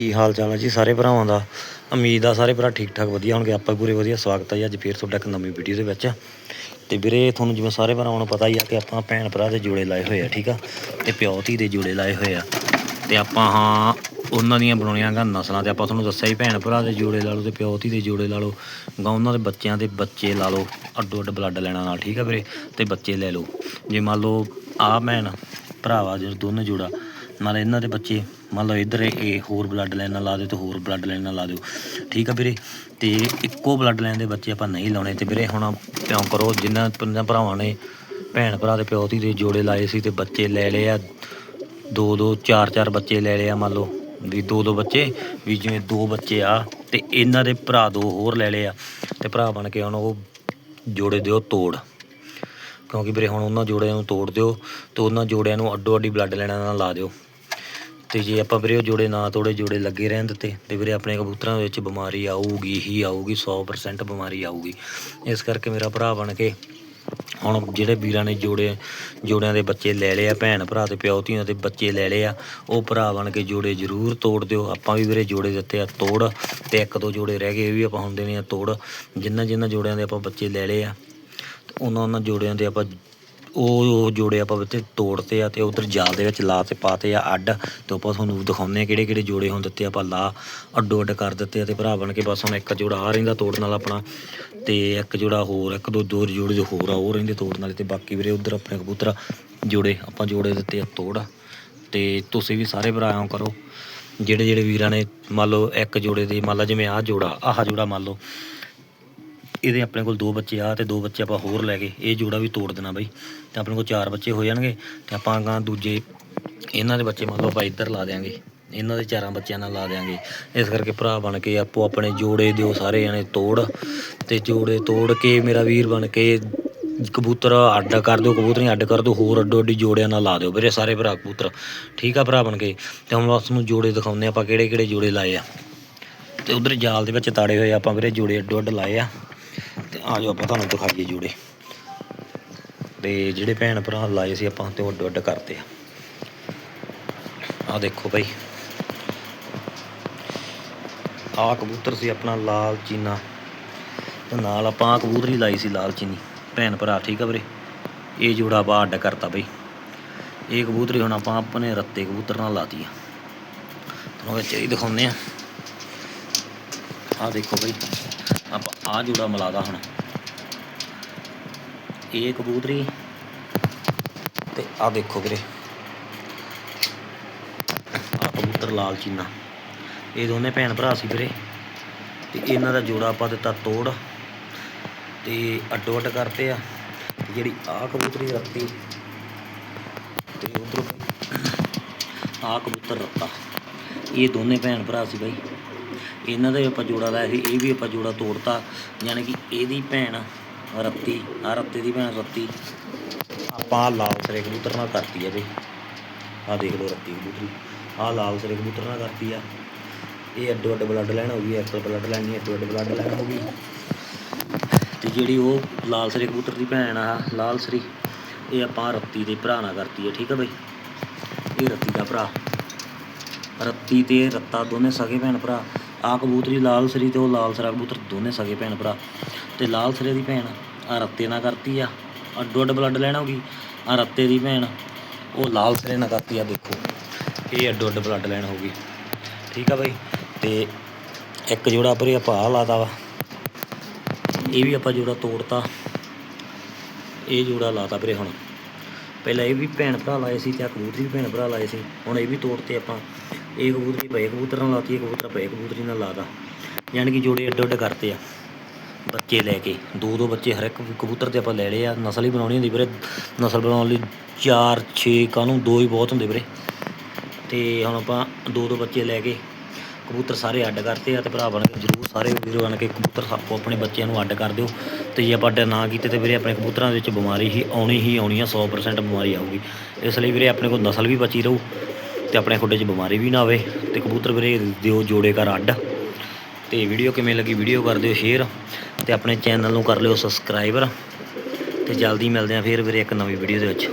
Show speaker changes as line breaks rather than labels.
ਕੀ ਹਾਲ ਚਾਲ ਹੈ ਜੀ ਸਾਰੇ ਭਰਾਵਾਂ ਦਾ? ਉਮੀਦ ਆ ਸਾਰੇ ਭਰਾ ਠੀਕ ਠਾਕ ਵਧੀਆ ਹੋਣਗੇ। ਆਪਾਂ ਵੀ ਪੂਰੇ ਵਧੀਆ ਸਵਾਗਤ ਹੈ ਜੀ ਅੱਜ ਫੇਰ ਤੁਹਾਡਾ ਇੱਕ ਨਵੀਂ ਵੀਡੀਓ ਦੇ ਵਿੱਚ। ਤੇ ਵੀਰੇ, ਤੁਹਾਨੂੰ ਜਿਵੇਂ ਸਾਰੇ ਭਰਾਵਾਂ ਨੂੰ ਪਤਾ ਹੀ ਆ ਕਿ ਆਪਾਂ ਭੈਣ ਭਰਾ ਦੇ ਜੋੜੇ ਲਾਏ ਹੋਏ ਆ, ਠੀਕ ਆ? ਤੇ ਪਿਓ ਧੀ ਦੇ ਜੋੜੇ ਲਾਏ ਹੋਏ ਆ। ਤੇ ਆਪਾਂ ਹਾਂ, ਉਹਨਾਂ ਦੀਆਂ ਬਣਾਉਣੀਆਂ ਗਾ ਨਸਲਾਂ ਤੇ ਆਪਾਂ ਤੁਹਾਨੂੰ ਦੱਸਿਆ ਹੀ ਭੈਣ ਭਰਾ ਦੇ ਜੋੜੇ ਲਾ ਲਓ ਤੇ ਪਿਓ ਧੀ ਦੇ ਜੋੜੇ ਲਾ ਲਓ। ਗਾ ਉਹਨਾਂ ਦੇ ਬੱਚਿਆਂ ਦੇ ਬੱਚੇ ਲਾ ਲਓ ਅੱਡੋ ਅੱਡ ਬਲੱਡ ਲੈਣਾ ਨਾਲ, ਠੀਕ ਆ ਵੀਰੇ? ਤੇ ਬੱਚੇ ਲੈ ਲਓ। ਜੇ ਮੰਨ ਲਓ ਆ ਭੈਣ, ਭਰਾਵਾ ਜਿਹੜੇ ਦੋਨੇ ਜੋੜਾ ਨਾਲ ਇਹਨਾਂ ਦੇ ਬੱਚੇ, ਮੰਨ ਲਓ ਇੱਧਰ ਇਹ ਹੋਰ ਬਲੱਡ ਲਾਈਨ ਨਾਲ ਲਾ ਦਿਓ ਤੇ ਹੋਰ ਬਲੱਡ ਲਾਈਨ ਨਾਲ ਲਾ ਦਿਓ। ਠੀਕ ਆ ਵੀਰੇ? ਤੇ ਇੱਕੋ ਬਲੱਡ ਲਾਈਨ ਦੇ ਬੱਚੇ ਆਪਾਂ ਨਹੀਂ ਲਾਉਣੇ। ਤੇ ਵੀਰੇ ਹੁਣ ਕਿਉਂ ਕਰੋ ਜਿਨ੍ਹਾਂ ਪੰਜਾਂ ਭਰਾਵਾਂ ਨੇ, ਭੈਣ ਭਰਾ ਦੇ ਪਿਓ ਦੀ ਦੇ ਜੋੜੇ ਲਾਏ ਸੀ ਤੇ ਬੱਚੇ ਲੈ ਲਏ ਆ। ਦੋ ਦੋ, ਚਾਰ ਚਾਰ ਬੱਚੇ ਲੈ ਲਏ ਆ, ਮੰਨ ਲਓ ਵੀ ਦੋ ਦੋ ਬੱਚੇ, ਵੀ ਜਿਵੇਂ ਦੋ ਬੱਚੇ ਆ ਤੇ ਇਹਨਾਂ ਦੇ ਭਰਾ ਦੋ ਹੋਰ ਲੈ ਲਏ ਆ। ਤੇ ਭਰਾ ਬਣ ਕੇ ਹੁਣ ਉਹ ਜੋੜੇ ਦਿਓ ਤੋੜ। ਕਿਉਂਕਿ ਵੀਰੇ ਹੁਣ ਉਹਨਾਂ ਜੋੜਿਆਂ ਨੂੰ ਤੋੜ ਦਿਓ ਤੇ ਉਹਨਾਂ ਜੋੜਿਆਂ ਨੂੰ ਅੱਡੋ ਅੱਡੀ ਬਲੱਡ ਲੈਣਾ ਨਾਲ ਲਾ ਦਿਓ। ਤੇ ਜੇ ਆਪਾਂ ਵੀਰੇ ਉਹ ਜੋੜੇ ਨਾ ਤੋੜੇ ਜੋੜੇ ਲੱਗੇ ਰਹਿਣ ਦਿੱਤੇ, ਤੇ ਵੀਰੇ ਆਪਣੇ ਕਬੂਤਰਾਂ ਦੇ ਵਿੱਚ ਬਿਮਾਰੀ ਆਊਗੀ ਹੀ ਆਊਗੀ 100% ਬਿਮਾਰੀ ਆਊਗੀ। ਇਸ ਕਰਕੇ ਮੇਰਾ ਭਰਾ ਬਣ ਕੇ ਹੁਣ ਜਿਹੜੇ ਵੀਰਾਂ ਨੇ ਜੋੜੇ, ਜੋੜਿਆਂ ਦੇ ਬੱਚੇ ਲੈ ਲਏ ਆ, ਭੈਣ ਭਰਾ ਤੇ ਪਿਓ ਧੀਆਂ ਦੇ ਬੱਚੇ ਲੈ ਲਏ ਆ, ਉਹ ਭਰਾ ਬਣ ਕੇ ਜੋੜੇ ਜ਼ਰੂਰ ਤੋੜ ਦਿਓ। ਆਪਾਂ ਵੀ ਵੀਰੇ ਜੋੜੇ ਦਿੱਤੇ ਆ ਤੋੜ, ਤੇ ਇੱਕ ਦੋ ਜੋੜੇ ਰਹਿ ਗਏ, ਇਹ ਵੀ ਆਪਾਂ ਹੁਣ ਦੇਣੇ ਆ ਤੋੜ। ਜਿੰਨਾ ਜਿੰਨਾ ਜੋੜਿਆਂ ਦੇ ਆਪਾਂ ਬੱਚੇ ਲੈ ਲਏ ਆ, ਤੇ ਉਹਨਾਂ ਉਹਨਾਂ ਜੋੜਿਆਂ ਦੇ ਆਪਾਂ ਉਹ ਉਹ ਜੋੜੇ ਆਪਾਂ ਵਿੱਚ ਤੋੜਤੇ ਆ ਤੇ ਉਧਰ ਜਾਲ ਦੇ ਵਿੱਚ ਲਾ ਤੇ ਪਾਤੇ ਆ ਅੱਡ ਤੇ ਆਪਾਂ ਤੁਹਾਨੂੰ ਦਿਖਾਉਂਦੇ ਆ ਕਿਹੜੇ ਕਿਹੜੇ ਜੋੜੇ ਹੁਣ ਦਿੱਤੇ ਆਪਾਂ ਲਾ ਅੱਡੋ ਅੱਡ ਕਰ ਦਿੱਤੇ ਆ ਤੇ ਭਰਾ ਬਣ ਕੇ ਬਸ ਹੁਣ ਇੱਕ ਜੋੜਾ ਆ ਰਹਿੰਦਾ ਤੋੜਨ ਵਾਲਾ ਆਪਣਾ ਤੇ ਇੱਕ ਜੋੜਾ ਹੋਰ, ਇੱਕ ਦੋ ਦੋ ਜੋੜੇ ਜੋ ਹੋਰ ਆ, ਉਹ ਰਹਿੰਦੇ ਤੋੜਨ ਵਾਲੇ ਤੇ ਬਾਕੀ ਵੀਰੇ ਉਧਰ ਆਪਣੇ ਕਬੂਤਰ ਜੋੜੇ ਆਪਾਂ ਜੋੜੇ ਦਿੱਤੇ ਆ ਤੋੜ ਤੇ ਤੁਸੀਂ ਵੀ ਸਾਰੇ ਭਰਾ ਆਉਂ ਕਰੋ। ਜਿਹੜੇ ਜਿਹੜੇ ਵੀਰਾਂ ਨੇ ਮੰਨ ਲਓ ਇੱਕ ਜੋੜੇ ਦੇ, ਮੰਨ ਲਓ ਜਿਵੇਂ ਆਹ ਜੋੜਾ ਆਹ ਜੋੜਾ ਮੰਨ ਲਓ। ਇਹਦੇ ਆਪਣੇ ਕੋਲ ਦੋ ਬੱਚੇ ਆ ਤੇ ਦੋ ਬੱਚੇ ਆਪਾਂ ਹੋਰ ਲੈ ਗਏ ਇਹ ਜੋੜਾ ਵੀ ਤੋੜ ਦੇਣਾ ਬਈ। ਤੇ ਆਪਣੇ ਕੋਲ ਚਾਰ ਬੱਚੇ ਹੋ ਜਾਣਗੇ ਤੇ ਆਪਾਂ ਅਗਾਂਹ ਦੂਜੇ ਇਹਨਾਂ ਦੇ ਬੱਚੇ ਮੰਨ ਲਓ ਆਪਾਂ ਇੱਧਰ ਲਾ ਦਿਆਂਗੇ। ਇਹਨਾਂ ਦੇ ਚਾਰਾਂ ਬੱਚਿਆਂ ਨਾਲ ਲਾ ਦਿਆਂਗੇ। ਇਸ ਕਰਕੇ ਭਰਾ ਬਣ ਕੇ ਆਪੋ ਆਪਣੇ ਜੋੜੇ ਦਿਓ ਸਾਰੇ ਜਣੇ ਤੋੜ। ਤੇ ਜੋੜੇ ਤੋੜ ਕੇ ਮੇਰਾ ਵੀਰ ਬਣ ਕੇ ਕਬੂਤਰ ਅੱਡ ਕਰ ਦਿਓ ਕਬੂਤਰੀਆਂ ਅੱਡ ਕਰ ਦਿਓ, ਹੋਰ ਅੱਡੋ ਅੱਡੀ ਜੋੜਿਆਂ ਨਾਲ ਲਾ ਦਿਓ ਵੀਰੇ ਸਾਰੇ ਭਰਾ ਕਬੂਤਰ। ਠੀਕ ਆ ਭਰਾ ਬਣ ਕੇ। ਤੇ ਹੁਣ ਬਸ ਨੂੰ ਜੋੜੇ ਦਿਖਾਉਂਦੇ ਆਪਾਂ ਕਿਹੜੇ ਕਿਹੜੇ ਜੋੜੇ ਲਾਏ ਆ। ਤੇ ਉਧਰ ਜਾਲ ਦੇ ਵਿੱਚ ਤਾੜੇ ਹੋਏ ਆਪਾਂ ਵੀਰੇ ਜੋੜੇ ਅੱਡੋ ਅੱਡ ਲਾਏ ਆ। ਤੇ ਆ ਜਾਓ ਆਪਾਂ ਤੁਹਾਨੂੰ ਦਿਖਾਈਏ ਜੋੜੇ। ਤੇ ਜਿਹੜੇ ਭੈਣ ਭਰਾ ਲਾਏ ਸੀ ਆਪਾਂ ਤੇ ਉਹ ਅੱਡੋ ਅੱਡ ਆ। ਆ ਦੇਖੋ ਭਾਈ। ਆ ਕਬੂਤਰ ਸੀ ਆਪਣਾ ਲਾਲ ਚੀਨਾ। ਤੇ ਨਾਲ ਆਪਾਂ ਆ ਕਬੂਤਰੀ ਲਾਈ ਸੀ ਲਾਲ ਚੀਨੀ। ਭੈਣ ਭਰਾ, ਠੀਕ ਆ ਵੀਰੇ? ਇਹ ਜੋੜਾ ਆਪਾਂ ਅੱਡ ਕਰਤਾ ਬਈ। ਇਹ ਕਬੂਤਰੀ ਹੁਣ ਆਪਾਂ ਆਪਣੇ ਰੱਤੇ ਕਬੂਤਰ ਨਾਲ ਲਾਤੀ ਆ ਤੁਹਾਨੂੰ ਵਿੱਚ ਹੀ ਦਿਖਾਉਂਦੇ ਆ। ਆ ਦੇਖੋ ਬਈ। ਆਪਾਂ ਆ ਜੋੜਾ ਮਿਲਾਦਾ ਹੁਣ। ਇਹ ਕਬੂਤਰੀ ਤੇ ਆ ਦੇਖੋ ਵੀਰੇ। ਆ ਕਬੂਤਰ ਲਾਲ ਚੀਨਾ। ਇਹ ਦੋਨੇ ਭੈਣ ਭਰਾ ਸੀ ਵੀਰੇ। ਤੇ ਇਹਨਾਂ ਦਾ ਜੋੜਾ ਆਪਾਂ ਦਿੱਤਾ ਤੋੜ। ਤੇ ਅੱਡੋ ਅੱਡ ਕਰਤੇ ਆ। ਜਿਹੜੀ ਆ ਕਬੂਤਰੀ ਰੱਤੀ ਤੇ ਉਧਰ ਆ ਕਬੂਤਰ ਰੱਤਾ। ਇਹ ਦੋਨੇ ਭੈਣ ਭਰਾ ਸੀ ਬਾਈ। ਇਹਨਾਂ ਦਾ ਵੀ ਆਪਾਂ ਜੋੜਾ ਲਾਇਆ ਸੀ, ਇਹ ਵੀ ਆਪਾਂ ਜੋੜਾ ਤੋੜਤਾ, ਯਾਨੀ ਕਿ ਇਹਦੀ ਭੈਣ ਰੱਤੀ ਆ ਰੱਤੇ ਦੀ ਭੈਣ ਰੱਤੀ, ਆਪਾਂ ਆਹ ਲਾਲ ਸਰੇ ਕਬੂਤਰ ਨਾਲ ਕਰਤੀ ਆ ਬਈ। ਆ ਦੇਖ ਲਓ ਰੱਤੀ ਕਬੂਤਰੀ ਆ ਲਾਲ ਸਰੇ ਕਬੂਤਰ ਨਾਲ ਕਰਤੀ ਆ। ਇਹ ਅੱਡੋ ਅੱਡ ਬਲੱਡ ਲਾਈਨ ਹੋ ਗਈ ਇੱਕ ਬਲੱਡ ਲਾਈਨ ਨਹੀਂ ਅੱਡੋ ਅੱਡ ਬਲੱਡ ਲਾਈਨ ਹੋ ਗਈ। ਤੇ ਜਿਹੜੀ ਉਹ ਲਾਲ ਸਰੇ ਕਬੂਤਰ ਦੀ ਭੈਣ ਆ, ਲਾਲ ਸਰੀ, ਇਹ ਆਪਾਂ ਰੱਤੀ ਦੇ ਭਰਾ ਨਾਲ ਕਰਤੀ ਆ, ਠੀਕ ਆ ਬਈ? ਇਹ ਰੱਤੀ ਦਾ ਭਰਾ। ਰੱਤੀ ਤੇ ਰੱਤਾ ਦੋਨੇ ਸਗੇ ਭੈਣ ਭਰਾ। ਆ ਕਬੂਤਰੀ ਲਾਲ ਸਰੀ ਤੇ ਉਹ ਲਾਲ ਸਰਾ ਕਬੂਤਰ ਦੋਨੇ ਸਗੇ ਭੈਣ ਭਰਾ। ਤੇ ਲਾਲ ਸਰੇ ਦੀ ਭੈਣ ਆ ਰੱਤੇ ਨਾਲ ਕਰਤੀ ਆ। ਅੱਡੋ ਅੱਡ ਬਲੱਡ ਲੈਣਾ ਹੋਗੀ ਆ ਰੱਤੇ ਦੀ ਭੈਣ, ਉਹ ਲਾਲ ਸਰੇ ਨਾਲ ਕਰਤੀ ਆ, ਦੇਖੋ। ਇਹ ਅੱਡੋ ਅੱਡ ਬਲੱਡ ਲੈਣ ਹੋਗੀ ਠੀਕ ਆ ਬਾਈ। ਤੇ ਇੱਕ ਜੋੜਾ ਪਰੇ ਆਪਾਂ ਆਹ ਲਾਤਾ ਵਾ। ਇਹ ਵੀ ਆਪਾਂ ਜੋੜਾ ਤੋੜਤਾ। ਇਹ ਜੋੜਾ ਲਾਤਾ ਵੀਰੇ ਹੁਣ। ਪਹਿਲਾਂ ਇਹ ਵੀ ਭੈਣ ਭਰਾ ਲਾਏ ਸੀ ਤੇ ਆ ਕਬੂਤਰੀ ਵੀ ਭੈਣ ਭਰਾ ਲਾਏ ਸੀ। ਹੁਣ ਇਹ ਵੀ ਤੋੜਤੇ ਆਪਾਂ। ਇਹ ਕਬੂਤਰੀ ਪਏ ਕਬੂਤਰ ਨਾਲ ਲਾਤੀ, ਇਹ ਕਬੂਤਰ ਪਏ ਕਬੂਤਰੀ ਨਾਲ ਲਾਤਾ। ਯਾਨੀ ਕਿ ਜੋੜੇ ਅੱਡ ਅੱਡ ਕਰਤੇ ਆ ਬੱਚੇ ਲੈ ਕੇ। ਦੋ ਦੋ ਬੱਚੇ ਹਰ ਇੱਕ ਕਬੂਤਰ ਤੇ ਆਪਾਂ ਲੈ ਲਏ ਆ। ਨਸਲ ਹੀ ਬਣਾਉਣੀ ਹੁੰਦੀ ਵੀਰੇ। ਨਸਲ ਬਣਾਉਣ ਲਈ 4 6 ਕਾਹਨੂੰ ਦੋ ਹੀ ਬਹੁਤ ਹੁੰਦੇ ਵੀਰੇ। ਤੇ ਹੁਣ ਆਪਾਂ ਦੋ ਦੋ ਬੱਚੇ ਲੈ ਕੇ ਕਬੂਤਰ ਸਾਰੇ ਅੱਡ ਕਰਤੇ ਆ ਤੇ ਭਰਾ ਬਣ ਕੇ ਜਰੂਰ ਸਾਰੇ ਵੀਰ ਬਣ ਕੇ ਕਬੂਤਰ ਆਪੋ ਆਪਣੇ ਬੱਚਿਆਂ ਨੂੰ ਅੱਡ ਕਰ ਦਿਓ। ਤੇ ਜੇ ਆਪਾਂ ਅੱਡ ਨਾ ਕੀਤੇ ਤੇ ਵੀਰੇ ਆਪਣੇ ਕਬੂਤਰਾਂ ਦੇ ਵਿੱਚ ਬਿਮਾਰੀ ਹੀ ਆਉਣੀ ਹੀ ਆਉਣੀ ਆ 100% ਬਿਮਾਰੀ ਆਊਗੀ। ਇਸ ਲਈ ਵੀਰੇ ਆਪਣੇ ਕੋਲ ਨਸਲ ਵੀ ਬਚੀ ਰਹੂ ਤੇ ਆਪਣੇ ਖੁੱਡੇ 'ਚ ਬਿਮਾਰੀ ਵੀ ਨਾ ਆਵੇ ਤੇ ਕਬੂਤਰ ਵੀਰੇ ਦਿਓ ਜੋੜੇ ਕਰ ਅੱਡ। ਤੇ ਵੀਡੀਓ ਕਿਵੇਂ ਲੱਗੀ ਵੀਡੀਓ ਕਰ ਦਿਓ ਸ਼ੇਅਰ ਤੇ ਆਪਣੇ ਚੈਨਲ ਨੂੰ ਕਰ ਲਿਓ ਸਬਸਕ੍ਰਾਈਬਰ। ਤੇ ਜਲਦੀ ਮਿਲਦੇ ਆ ਫਿਰ ਵੀਰੇ ਇੱਕ ਨਵੀਂ ਵੀਡੀਓ ਦੇ ਵਿੱਚ।